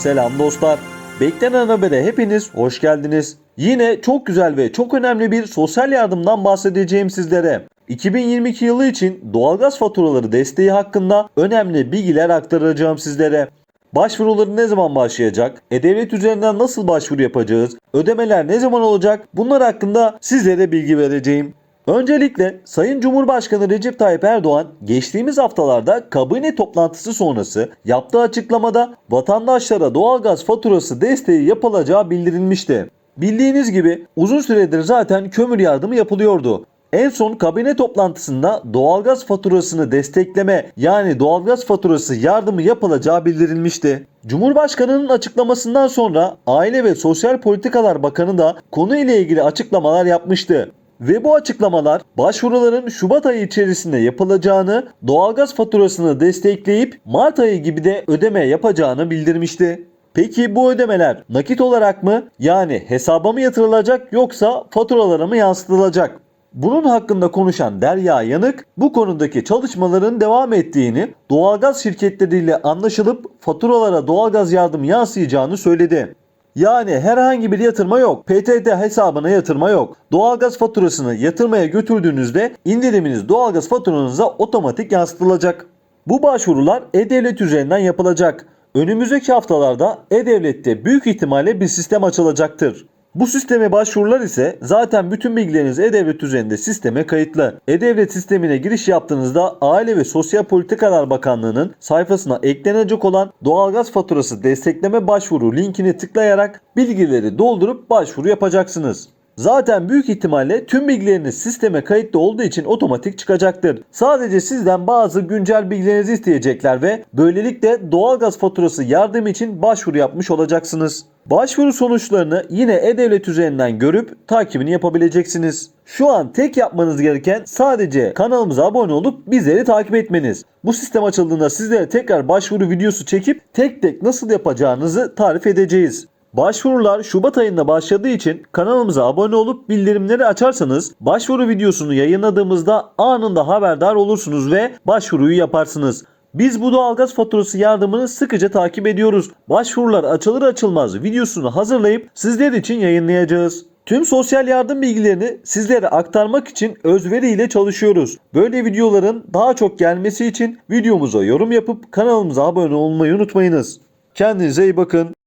Selam dostlar. Beklenen habere hepiniz hoş geldiniz. Yine çok güzel ve çok önemli bir sosyal yardımdan bahsedeceğim sizlere. 2022 yılı için doğalgaz faturaları desteği hakkında önemli bilgiler aktaracağım sizlere. Başvuruları ne zaman başlayacak? E-Devlet üzerinden nasıl başvuru yapacağız? Ödemeler ne zaman olacak? Bunlar hakkında sizlere bilgi vereceğim. Öncelikle Sayın Cumhurbaşkanı Recep Tayyip Erdoğan geçtiğimiz haftalarda kabine toplantısı sonrası yaptığı açıklamada vatandaşlara doğalgaz faturası desteği yapılacağı bildirilmişti. Bildiğiniz gibi uzun süredir zaten kömür yardımı yapılıyordu. En son kabine toplantısında doğalgaz faturasını destekleme yani doğalgaz faturası yardımı yapılacağı bildirilmişti. Cumhurbaşkanının açıklamasından sonra Aile ve Sosyal Politikalar Bakanı da konu ile ilgili açıklamalar yapmıştı. Ve bu açıklamalar başvuruların Şubat ayı içerisinde yapılacağını, doğalgaz faturasını destekleyip Mart ayı gibi de ödeme yapacağını bildirmişti. Peki bu ödemeler nakit olarak mı yani hesaba mı yatırılacak yoksa faturalara mı yansıtılacak? Bunun hakkında konuşan Derya Yanık bu konudaki çalışmaların devam ettiğini, doğalgaz şirketleriyle anlaşılıp faturalara doğalgaz yardım yansıyacağını söyledi. Yani herhangi bir yatırma yok. PTT hesabına yatırma yok. Doğalgaz faturasını yatırmaya götürdüğünüzde indiriminiz doğalgaz faturanıza otomatik yansıtılacak. Bu başvurular E-Devlet üzerinden yapılacak. Önümüzdeki haftalarda E-Devlet'te büyük ihtimalle bir sistem açılacaktır. Bu sisteme başvurular ise zaten bütün bilgileriniz E-Devlet üzerinde sisteme kayıtlı. E-Devlet sistemine giriş yaptığınızda Aile ve Sosyal Politikalar Bakanlığı'nın sayfasına eklenecek olan doğalgaz faturası destekleme başvuru linkini tıklayarak bilgileri doldurup başvuru yapacaksınız. Zaten büyük ihtimalle tüm bilgileriniz sisteme kayıtlı olduğu için otomatik çıkacaktır. Sadece sizden bazı güncel bilgilerinizi isteyecekler ve böylelikle doğalgaz faturası yardım için başvuru yapmış olacaksınız. Başvuru sonuçlarını yine E-Devlet üzerinden görüp takibini yapabileceksiniz. Şu an tek yapmanız gereken sadece kanalımıza abone olup bizleri takip etmeniz. Bu sistem açıldığında sizlere tekrar başvuru videosu çekip tek tek nasıl yapacağınızı tarif edeceğiz. Başvurular Şubat ayında başladığı için kanalımıza abone olup bildirimleri açarsanız başvuru videosunu yayınladığımızda anında haberdar olursunuz ve başvuruyu yaparsınız. Biz bu doğalgaz faturası yardımını sıkıca takip ediyoruz. Başvurular açılır açılmaz videosunu hazırlayıp sizler için yayınlayacağız. Tüm sosyal yardım bilgilerini sizlere aktarmak için özveri ile çalışıyoruz. Böyle videoların daha çok gelmesi için videomuza yorum yapıp kanalımıza abone olmayı unutmayınız. Kendinize iyi bakın.